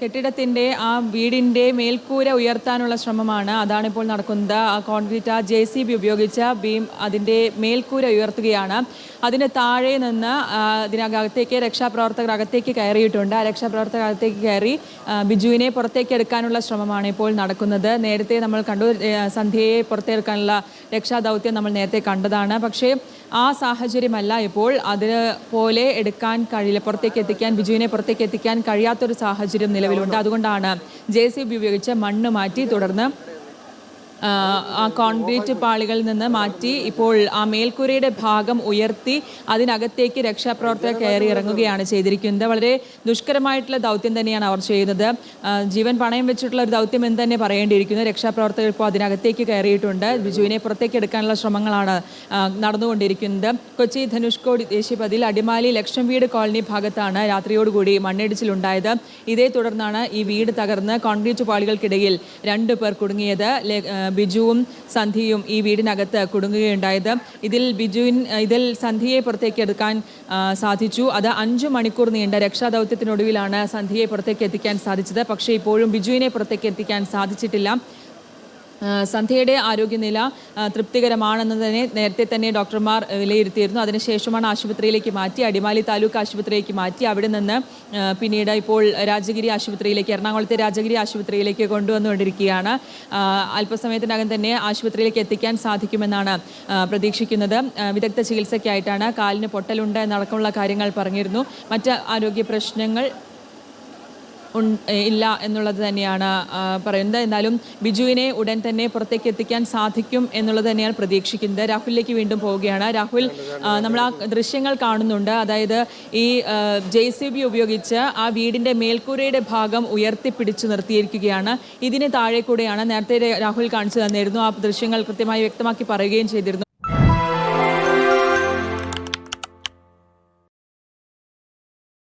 കെട്ടിടത്തിന്റെ ആ വീടിന്റെ മേൽക്കൂര ഉയർത്താനുള്ള ശ്രമമാണ് അതാണിപ്പോൾ നടക്കുന്നത്. ആ കോൺക്രീറ്റ് ആ ജെ സി ബി ഉപയോഗിച്ച ബീം അതിന്റെ മേൽക്കൂര ഉയർത്തുകയാണ്. അതിന് താഴെ നിന്ന് അതിനകത്തേക്ക് രക്ഷാപ്രവർത്തകർ അകത്തേക്ക് കയറിയിട്ടുണ്ട്. ആ രക്ഷാപ്രവർത്തകർ അകത്തേക്ക് കയറി ബിജുവിനെ പുറത്തേക്ക് എടുക്കാനുള്ള ശ്രമമാണ് ഇപ്പോൾ നടക്കുന്നത്. നേരത്തെ നമ്മൾ കണ്ടു സന്ധ്യയെ പുറത്തെടുക്കാനുള്ള രക്ഷാദൗത്യം നമ്മൾ നേരത്തെ കണ്ടതാണ്. പക്ഷേ ആ സാഹചര്യമല്ല ഇപ്പോൾ. അതിന് പോലെ എടുക്കാൻ കഴിയില്ല. പുറത്തേക്ക് എത്തിക്കാൻ ബിജുവിനെ പുറത്തേക്ക് എത്തിക്കാൻ കഴിയാത്തൊരു സാഹചര്യം നിലവിലുണ്ട്. അതുകൊണ്ടാണ് ജെ സി ബി ഉപയോഗിച്ച് മണ്ണ് മാറ്റി തുടർന്ന് ആ, കോൺക്രീറ്റ് പാളികളിൽ നിന്ന് മാറ്റി ഇപ്പോൾ ആ മേൽക്കൂരയുടെ ഭാഗം ഉയർത്തി അതിനകത്തേക്ക് രക്ഷാപ്രവർത്തകർ കയറി ഇറങ്ങുകയാണ് ചെയ്തിരിക്കുന്നത്. വളരെ ദുഷ്കരമായിട്ടുള്ള ദൗത്യം തന്നെയാണ് അവർ ചെയ്യുന്നത്. ജീവൻ പണയം വെച്ചിട്ടുള്ള ഒരു ദൗത്യം എന്ന് തന്നെ പറയേണ്ടിയിരിക്കുന്നു. രക്ഷാപ്രവർത്തകർ ഇപ്പോൾ അതിനകത്തേക്ക് കയറിയിട്ടുണ്ട്. ബിജുവിനെ പുറത്തേക്ക് എടുക്കാനുള്ള ശ്രമങ്ങളാണ് നടന്നുകൊണ്ടിരിക്കുന്നത്. കൊച്ചി ധനുഷ്കോടി ദേശീയപതിയിൽ അടിമാലി ലക്ഷം വീട് കോളനി ഭാഗത്താണ് രാത്രിയോടുകൂടി മണ്ണിടിച്ചിലുണ്ടായത്. ഇതേ തുടർന്നാണ് ഈ വീട് തകർന്ന് കോൺക്രീറ്റ് പാളികൾക്കിടയിൽ രണ്ടു പേർ കുടുങ്ങിയത്. ബിജുവും സന്ധ്യയും ഈ വീടിനകത്ത് കുടുങ്ങുകയുണ്ടായത്. ഇതിൽ ബിജുവിൻ ഇതിൽ സന്ധ്യയെ പുറത്തേക്ക് എടുക്കാൻ സാധിച്ചു. അത് അഞ്ചു മണിക്കൂർ നീണ്ട രക്ഷാദൗത്യത്തിനൊടുവിലാണ് സന്ധ്യയെ പുറത്തേക്ക് എത്തിക്കാൻ സാധിച്ചത്. പക്ഷേ ഇപ്പോഴും ബിജുവിനെ പുറത്തേക്ക് എത്തിക്കാൻ സാധിച്ചിട്ടില്ല. സന്ധ്യയുടെ ആരോഗ്യനില തൃപ്തികരമാണെന്ന് തന്നെ നേരത്തെ തന്നെ ഡോക്ടർമാർ വിലയിരുത്തിയിരുന്നു. അതിനുശേഷമാണ് ആശുപത്രിയിലേക്ക് മാറ്റി അടിമാലി താലൂക്ക് ആശുപത്രിയിലേക്ക് മാറ്റി. അവിടെ നിന്ന് പിന്നീട് ഇപ്പോൾ രാജഗിരി ആശുപത്രിയിലേക്ക് എറണാകുളത്തെ രാജഗിരി ആശുപത്രിയിലേക്ക് കൊണ്ടുവന്നുകൊണ്ടിരിക്കുകയാണ്. അല്പസമയത്തിനകം തന്നെ ആശുപത്രിയിലേക്ക് എത്തിക്കാൻ സാധിക്കുമെന്നാണ് പ്രതീക്ഷിക്കുന്നത്. വിദഗ്ധ ചികിത്സയ്ക്കായിട്ടാണ് കാലിന് പൊട്ടലുണ്ട് എന്നടക്കമുള്ള കാര്യങ്ങൾ പറഞ്ഞിരുന്നു. മറ്റ് ആരോഗ്യ പ്രശ്നങ്ങൾ ഇല്ല എന്നുള്ളത് തന്നെയാണ് പറയുന്നത്. എന്നാലും ബിജുവിനെ ഉടൻ തന്നെ പുറത്തേക്ക് എത്തിക്കാൻ സാധിക്കും എന്നുള്ളത് തന്നെയാണ് പ്രതീക്ഷിക്കുന്നത്. രാഹുലിലേക്ക് വീണ്ടും പോവുകയാണ്. രാഹുൽ നമ്മൾ ആ ദൃശ്യങ്ങൾ കാണുന്നുണ്ട്. അതായത് ഈ ജെ സി ബി ഉപയോഗിച്ച് ആ വീടിന്റെ മേൽക്കൂരയുടെ ഭാഗം ഉയർത്തിപ്പിടിച്ചു നിർത്തിയിരിക്കുകയാണ്. ഇതിന് താഴെ കൂടെയാണ് നേരത്തെ രാഹുൽ കാണിച്ചു തന്നിരുന്നു. ആ ദൃശ്യങ്ങൾ കൃത്യമായി വ്യക്തമാക്കി പറയുകയും ചെയ്തിരുന്നു.